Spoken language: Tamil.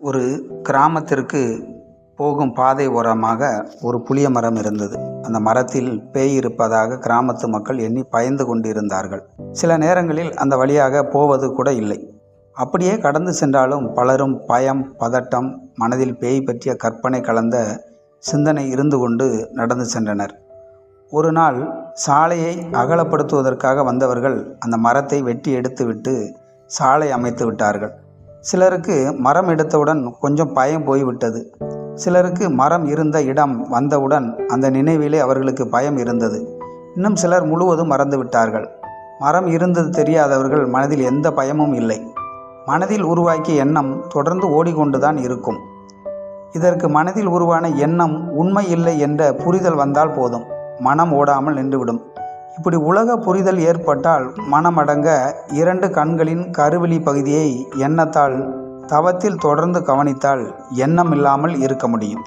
ஒரு கிராமத்திற்கு போகும் பாதை ஓரமாக ஒரு புளிய மரம் இருந்தது. அந்த மரத்தில் பேய் இருப்பதாக கிராமத்து மக்கள் எண்ணி பயந்து கொண்டிருந்தார்கள். சில நேரங்களில் அந்த வழியாக போவது கூட இல்லை. அப்படியே கடந்து சென்றாலும் பலரும் பயம் பதட்டம் மனதில் பேய் பற்றிய கற்பனை கலந்த சிந்தனை இருந்து கொண்டு நடந்து சென்றனர். ஒரு நாள் சாலையை அகலப்படுத்துவதற்காக வந்தவர்கள் அந்த மரத்தை வெட்டி எடுத்துவிட்டு சாலை அமைத்து விட்டார்கள். சிலருக்கு மரம் எடுத்தவுடன் கொஞ்சம் பயம் போய்விட்டது. சிலருக்கு மரம் இருந்த இடம் வந்தவுடன் அந்த நினைவிலே அவர்களுக்கு பயம் இருந்தது. இன்னும் சிலர் முழுவதும் மறந்து விட்டார்கள் மரம் இருந்தது தெரியாதவர்கள் மனதில் எந்த பயமும் இல்லை. மனதில் உருவாக்கிய எண்ணம் தொடர்ந்து ஓடிக்கொண்டுதான் இருக்கும். இதற்கு மனதில் உருவான எண்ணம் உண்மை இல்லை என்ற புரிதல் வந்தால் போதும். மனம் ஓடாமல் நின்றுவிடும். இப்படி உலக புரிதல் ஏற்பட்டால் மனமடங்க இரண்டு கண்களின் கருவிழி பகுதியை எண்ணத்தால் தவத்தில் தொடர்ந்து கவனித்தால் எண்ணம் இல்லாமல் இருக்க முடியும்.